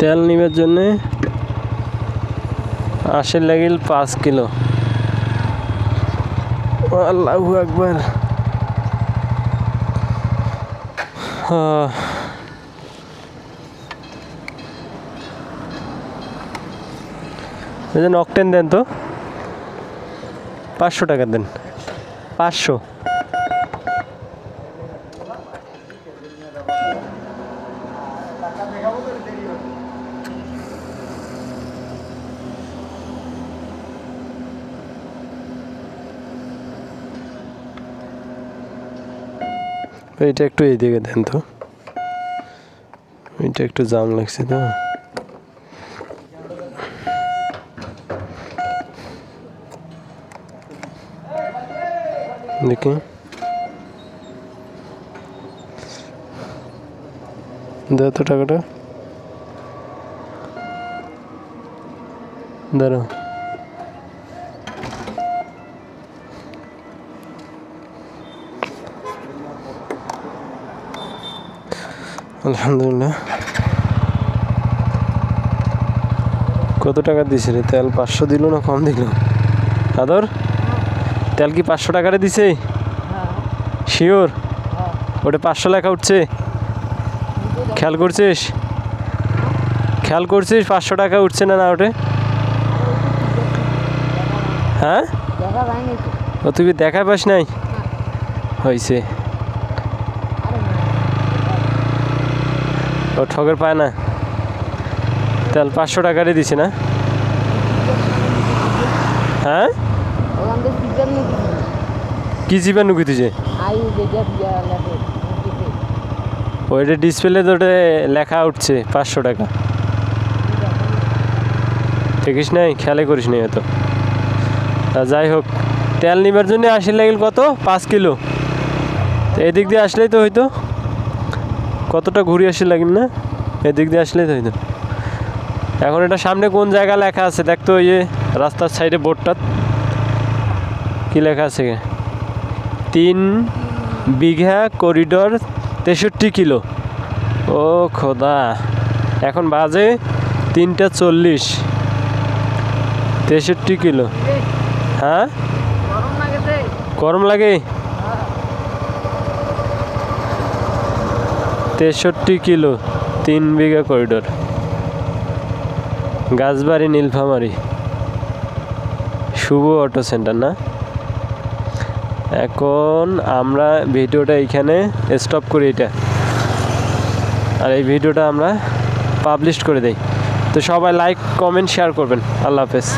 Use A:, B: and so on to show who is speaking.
A: তেল নিবার জন্যে আশির লাগিল পাঁচ কিলো। আল্লাহ একবার এই যে অকটেন দেন তো। পাঁচশো টাকা দেন। পাঁচশো। এটা একটু এইদিকে দেন তো। এটা একটু জাম লাগছে তো দেখি। দাও তো টাকাটা। দাঁড়াও। আলহামদুলিল্লাহ। কত টাকা দিছে রে? তেল পাঁচশো দিল না কম দিল? আদর? তেল কি পাঁচশো টাকারে দিছে? শিওর ওটা পাঁচশো লেখা উঠছে। খেয়াল করছিস? খেয়াল করছিস পাঁচশো টাকা উঠছে না না ওটে? হ্যাঁ? ও তুই দেখা পাস নাই? হয়েছে ও ঠগের পায় না। তেল পাঁচশো টাকারই দিছে না। হ্যাঁ? কি জিবা নুকি দিছে ওইটা ডিসপ্লে তোটে লেখা উঠছে পাঁচশো টাকা। দেখিস নাই খেয়ালে করিস নাই হয়তো তা যাই হোক, তেল নিবার জন্য আসি লাগিল কত? পাঁচ কিলো। তো এদিক দিয়ে আসলেই তো হইতো। কতটা ঘুরে আসি লাগিল না? এদিক দিয়ে আসলেই হইতো। এখন এটা সামনে কোন জায়গা লেখা আছে? দেখতো ওই যে রাস্তার সাইডে বোর্ডটা। কি লেখা আছে তিন বিঘা করিডর তেষট্টি কিলো। ও খোদা। এখন বাজে তিনটা চল্লিশ। তেষট্টি কিলো। হ্যাঁ? গরম লাগে। তেষট্টি কিলো, তিন বিঘা করিডোর গাছবাড়ি নীলফামারি। শুভ অটো সেন্টার না? এখন আমরা ভিডিওটা এইখানে স্টপ করি এটা। আর এই ভিডিওটা আমরা পাবলিশ করে দেই। তো সবাই লাইক কমেন্ট শেয়ার করবেন। আল্লাহ হাফেজ।